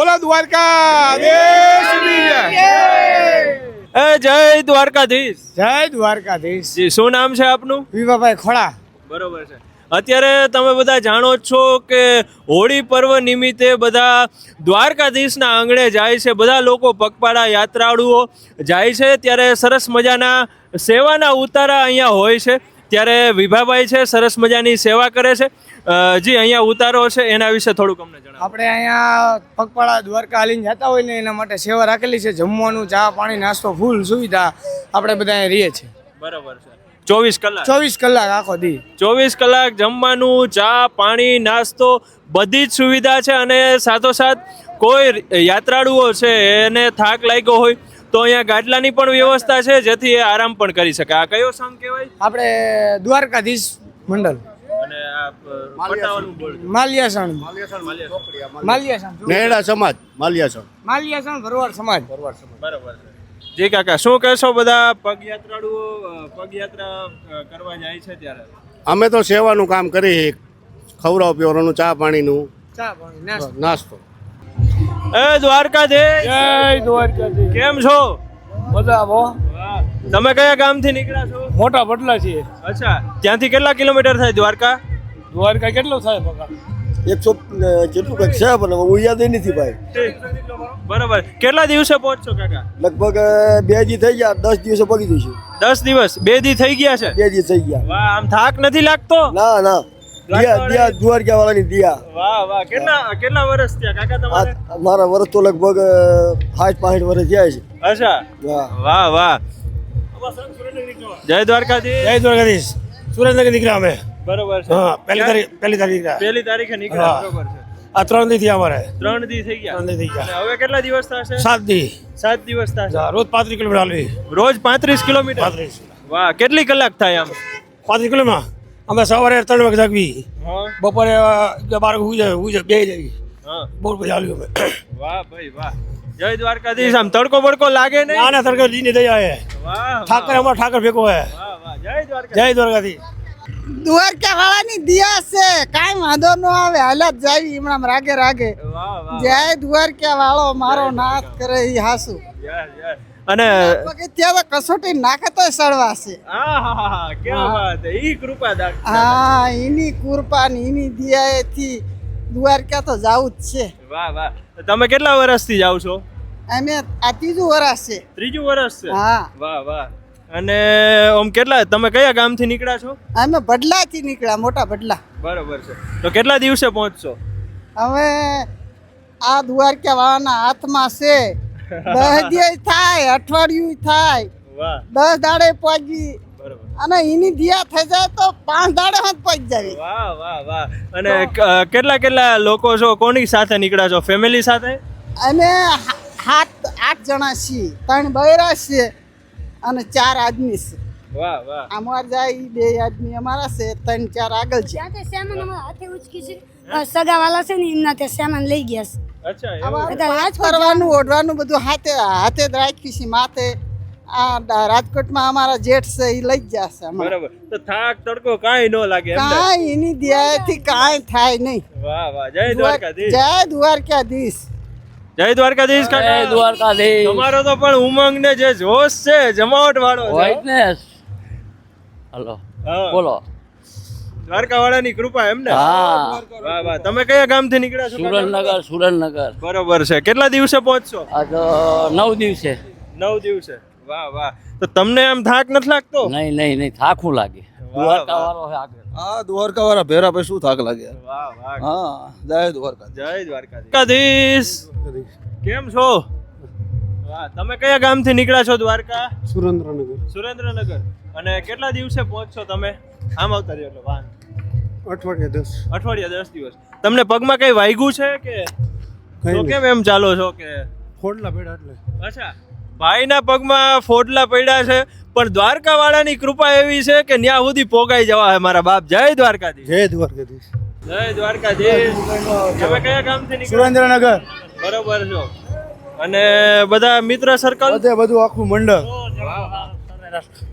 બોલો દ્વારકા જય એ જય દ્વારકાધીશ. જય દ્વારકાધીશ. જી શું નામ છે આપનું? વિવાભાઈ ખોડા. બરોબર છે. અત્યારે તમે બધા જાણો છો કે હોળી પર્વ નિમિત્તે બધા દ્વારકાધીશના આંગણે જાય છે. બધા લોકો પગપાળા યાત્રાળુઓ જાય છે. ત્યારે સરસ મજાના સેવાના ઉતારા અહીંયા હોય છે. ત્યારે વિભાભાઈ છે સરસ મજાની સેવા કરે છે. જી અહીંયા ઉતારો છે એના વિશે થોડુંક અમને જણાવો. આપણે અહીંયા પગપાળા દ્વારકા હાલીને જતા હોય ને એના માટે સેવા રાખેલી છે જમવાનું ચા પાણી નાસ્તો ફૂલ સુવિધા આપણે બધા અહીંયા રહીએ છીએ. બરોબર છે. ચોવીસ કલાક. ચોવીસ કલાક આખો દી. ચોવીસ કલાક જમવાનું ચા પાણી નાસ્તો બધી જ સુવિધા છે અને સાથોસાથ કોઈ યાત્રાળુઓ છે એને થાક લાગ્યો હોય તો અહીંયા ગાડલાની પણ વ્યવસ્થા છે જેથી એ આરામ પણ કરી શકે. આ કયો સંઘ કહેવાય? આપણે દ્વારકાધીશ મંડળ અને આ પટાવાનું બોર્ડ માલિયાસણ. માલિયાસણ. નેહડા સમાજ માલિયાસણ. માલિયાસણ ભરવાડ સમાજ. બરોબર છે. જી કાકા શું કહેશો બધા પગયાત્રાળુઓ પગયાત્રા કરવા જાય છે ત્યારે? અમે તો સેવાનું કામ કરી ખવડાવ પીવાનું ચા પાણીનું. ચા પાણી નાસ્તો. નાસ્તો. એ દ્વારકાધીશ. જય દ્વારકાધીશ. કેમ છો? બધા તમે કયા ગામથી નીકળ્યા છો? મોટા બદલા છીએ. અચ્છા ત્યાંથી કેટલા કિલોમીટર થાય દ્વારકા? દ્વારકા કેટલો થાય પગાર? એકસો કેટલું કંઈક છે પણ હું યાદ નથી ભાઈ. બરાબર. કેટલા દિવસે પહોંચશો કાકા? લગભગ બે દી થઈ ગયા દસ દિવસે પગી જઈશું. દસ દિવસ. બે દી થઈ ગયા છે? બે દી થઈ ગયા. વાહ આમ થાક નથી લાગતો? ના ના. દિયા દિયા દ્વારકા વાળાની દિયા. વાહ વાહ. કેટલા કેટલા વર્ષ થયા કાકા તમારે? મારા વર્ષ તો લગભગ સાઠ પાસઠ વર્ષ થયા છે. અચ્છા. વાહ. વાહ જય દ્વારકાધીશ. જય દ્વારકાધીશ. સુરેન્દ્રનગર નીકળ્યા અમે બરોબર છે. હા પહેલી તારીખ પહેલી તારીખે પહેલી તારીખે નીકળ્યા બરોબર છે. આ ત્રણ દી થયા અમારે. ત્રણ દી થઈ ગયા. ત્રણ દી થઈ ગયા. હવે કેટલા દિવસ થશે? સાત દી. સાત દિવસ થશે. રોજ પાંત્રીસ કિલોમીટર હાલવી. રોજ પાંત્રીસ કિલોમીટર? પાંત્રીસ. વાહ કેટલી કલાક થાય આમ? પાંત્રીસ કિલોમીટર? અમે સવારે ત્રણ વાગે જાગવી. બપોરે બાર હુઈ જાય હુઈ જાય બે જવી. બહુ મજા આવી અમે. વાહ ભાઈ વાહ. જય દ્વારકાધીશ આમ તડકો બડકો લાગે ને ના ના તડકો લીને દઈ આવે ઠાકર અમારો ઠાકર ભેગો હે. જય દ્વારકાધીશ. દ્વારકા વાળાની દિયા છે. કાંઈ વાંધો ન આવે. હાલત જાવી હમણાં રાગે રાગે. જય દ્વારકા વાળો મારો નાથ કરે ઈ હાસુ. અને ત્યાં તો કસોટી નાખે તો સળવા છે. ઈ કૃપા હા એની કૃપા ને એની દિયાએથી દ્વારકા તો જાવું જ છે. વાહ વાહ. તમે કેટલા વર્ષથી જાવ છો? અમે આ ત્રીજું વરસ છે. ત્રીજું વર્ષ છે? હા. વાહ વાહ. અને ઓમ કેટલા તમે કયા ગામથી નીકળ્યા છો? અમે બદલાથી નીકળ્યા મોટા બદલા બરોબર છે. તો કેટલા દિવસે પહોંચશો? હવે આ દ્વારકા વાળાના હાથમાં છે. દસ દિવસ થાય અઠવાડિયું થાય. વાહ. દસ દાડે પહોંચી. બરોબર. અને એની દિયા થઈ જાય તો પાંચ દાડે હાથ પહોંચી જાય વાહ વાહ વાહ. અને કેટલા કેટલા લોકો છો? કોની સાથે નીકળ્યા છો? ફેમિલી સાથે? અમે સાત આઠ જણા છીએ. ત્રણ બૈરા છીએ. અને ચાર આદમી છે. વાહ વાહ. અમાર જાય ઈ બે આદમી અમારા છે ત્રણ ચાર આગળ છે. ત્યાં તે સામાન અમારા હાથે ઉચકી છે. અ, સગાવાલા છે ને એમના તે સામાન લઈ ગયા છે. કરવાનું ઓઢવાનું બધું હાથે હાથે જ રાખ્યું છે માથે. આ રાજકોટમાં અમારા જેઠ છે એ લઈ જશે અમારે. તો થાક તડકો કાંઈ ન લાગે કાંઈ એની દિયાથી કાંઈ થાય નહીં. વાહ વાહ. જય દ્વારકાધીશ. જય દ્વારકાધીશ. જય દ્વારકાધીશ કાકા. દ્વારકાધીશ. તમારો તો પણ ઉમંગ ને જે જોશ છે જમાવટ વાળો ને. હલો બોલો. દ્વારકા વાળાની કૃપા એમ ને હા. વાહ વાહ. તમે કયા ગામથી નીકળ્યા છો સુરેન્દ્રનગર સુરેન્દ્રનગર. બરોબર છે. કેટલા દિવસે પહોંચશો? આ તો નવ દિવસે. નવ દિવસે. વાહ વાહ. તો તમને આમ થાક નથી લાગતો? નહીં નહીં નહીં. થાકું લાગે. દ્વારકા વાળો હે આગળ. દ્વારકા વાળા ભેરા પછી શું થાક લાગે વાહ વાહ. હા જય દ્વારકા જય દ્વારકાધીશ. કેમ છો? વાહ તમે કયા ગામથી નીકળ્યા છો દ્વારકા? સુરેન્દ્રનગર. સુરેન્દ્રનગર. અને કેટલા દિવસે પહોંચશો તમે? આમ આવતા રહ્યો એટલે વાહન અઠવાડિયા દસ. અઠવાડિયા દસ દિવસ. તમને પગમાં કઈ વાગ્યું છે કે? તો કેમ એમ ચાલો છો કે? ફોડલા પડ્યા એટલે. અચ્છા. ભાઈના પગમાં ફોડલા પડ્યા છે પણ દ્વારકા વાળાની કૃપા એવી છે કે ન્યા સુધી પોગાઈ જવા હે મારા બાપ. જય દ્વારકાધીશ. જય દ્વારકાધીશ. જય દ્વારકાધીશ. તમે કયા ગામથી સુરેન્દ્રનગર. બરોબર છો અને બધા મિત્ર સર્કલ બધે બધું આખું મંડળ.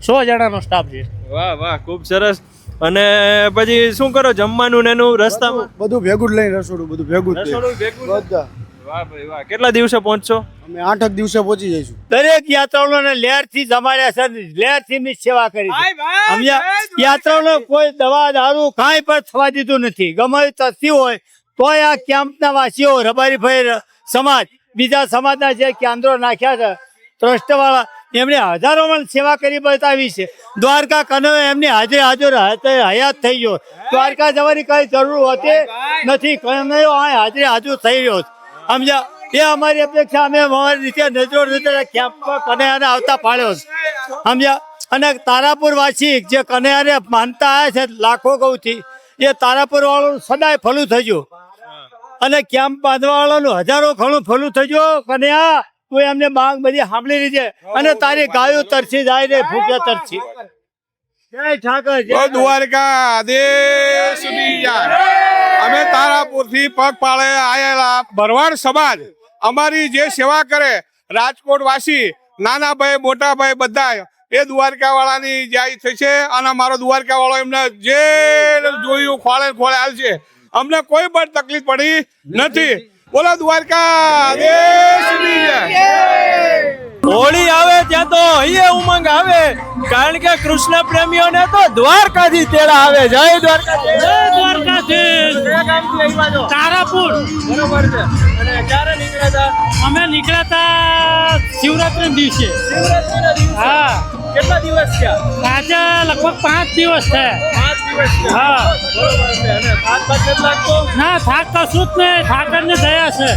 સો જણાનો સ્ટાફ છે. વાહ વાહ ખૂબ સરસ. અને પછી શું કરો જમવાનું ને એનું રસ્તામાં? બધું ભેગું જ લઈને રસોડું બધું ભેગું જ રસોડું ભેગું બધા. વાહ ભાઈ વાહ. કેટલા દિવસે પહોંચશો? અમે આઠક દિવસે પહોંચી જઈશું. દરેક યાત્રાળુઓને લહેરથી જમાડ્યા છે લહેરથી ની સેવા કરી સમજ્યા યાત્રાળુઓ કોઈ દવા દારૂ કાંઈ પણ થવા દીધું નથી. ગમે તે હોય તોય આ કેમ્પના વાસીઓ રબારીભાઈ સમાજ, બીજા સમાજના જે કેન્દ્રો નાખ્યા છે, ટ્રસ્ટવાળા, એમણે હજારોમાં સેવા કરી બતાવી છે. દ્વારકા કનવે એમની હાજરી હાજર હયાત- થઈ ગયો. દ્વારકા જવાની કઈ જરૂર હોતી નથી કનૈયો આ હાજરી થઈ રહ્યો સમજ્યા એ અમારી અપેક્ષા, અમે અમારી રીતે નજરો નજર કેમ્પમાં કનૈયાને આવતા પાડ્યો છે. સમજ્યા અને તારાપુર વાસી જે કનૈયાને માનતા આવ્યા છે લાખો ગૌથી, એ તારાપુર વાળું સદાય ફલું થયું અને કેમ્પ બાંધવા વાળાનું હજારો ઘણું ફલું થયું આ તું એમને માંગ બધી સાંભળી લીધે અને તારી ગાયો તરસી જાય ને ભૂખ્યા તરસી. જય ઠાકર. જય ઓ દ્વારકા અમે તારાપુરથી પગપાળે આયેલા ભરવાડ સમાજ અમારી જે સેવા કરે રાજકોટ વાસી નાના ભાઈ મોટા ભાઈ બધા એ દ્વારકા વાળાની જાય થશે અને મારો દ્વારકા વાળો એમને જે જોયું ખોળે ખોળે હાલશે. અમને કોઈ પણ તકલીફ પડી નથી. બોલો દ્વારકા હોળી આવે ત્યાં તો અહીંયા ઉમંગ આવે. કારણ કે કૃષ્ણ પ્રેમીઓને તો દ્વારકાથી તેડા આવે. જય દ્વારકા જય દ્વારકાથી તારાપુર. બરોબર છે. અને ક્યારે નીકળ્યા હતા? અમે નીકળ્યા હતા શિવરાત્રી દિવસે. શિવરાત્રીના હા. કેટલા દિવસ થયા? આજે લગભગ પાંચ દિવસ છે પાંચ દિવસ થયા. હા. થાક ના થાક જ નહીં ઠાકર ને દયા છે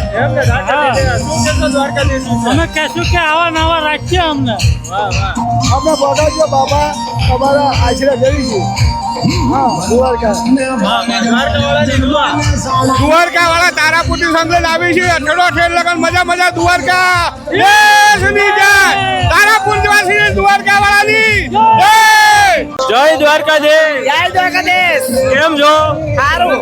ને. શું? અમે કહેશું કે આવા નવા રાખીએ અમને. વાહ વાહ. અમે બગાડજો બાબા તમારા આશરે જઈશું. દ્વારકા. વાળા તારાપુરથી સંદેશ આવી છે. અઠેડો અઠેડ લગન મજા મજા દ્વારકા. તારાપુર દ્વારકા વાળાની જય દ્વારકાધીશ. જય દ્વારકાધીશ. કેમ છો? સારું.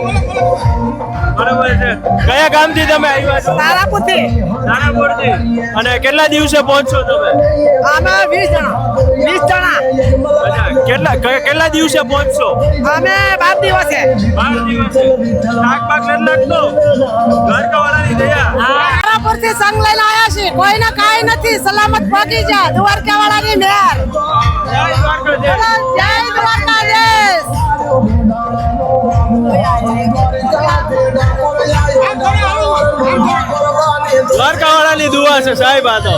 બરોબર છે. કયા ગામથી તમે આવ્યા છો? તારાપુરથી. તારાપુરથી. અને કેટલા દિવસે પહોંચશો તમે? અમે વીસ જણા. વીસ જણા. કેટલા કેટલા દિવસે પહોંચશો? અમે બાર દિવસે. બાર દિવસે. થાક બાક નથી લાગતો દ્વારકાવાળાની દયા. તારાપુરથી સંઘ લઈને આવ્યા છીએ કોઈને કાંઈ નથી. સલામત પહોંચી જા. દ્વારકા વાળાની મેર. જય દ્વારકાધીશ. જય દ્વારકાધીશ દ્વારકાવાળાની દુઆ છે સાહેબ આ તો.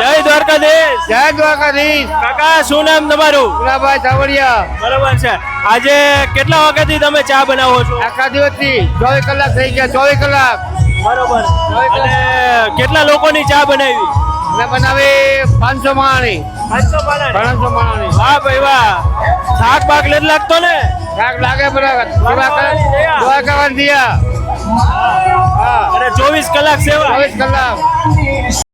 જય દ્વારકાધીશ. જય દ્વારકાધીશ. કાકા શું નામ તમારું? ગુલાબભાઈ ચાવડિયા બરોબર છે. આજે કેટલા વાગ્યાથી તમે ચા બનાવો છો? આખા દિવસથી ચોવીસ કલાક થઈ ગયા ચોવીસ કલાક. બરોબર. અને કેટલા લોકોની ચા બનાવી? મેં બનાવી પાંચસો માણી પાંચસો માણી પાંચસો માણાની. વાહ ભાઈ વાહ. શાક બાક નથી લાગતો ને? શાક લાગે બરાબર. દ્વારકાવાળાની દિયા અને ચોવીસ કલાક સેવા? ચોવીસ કલાક.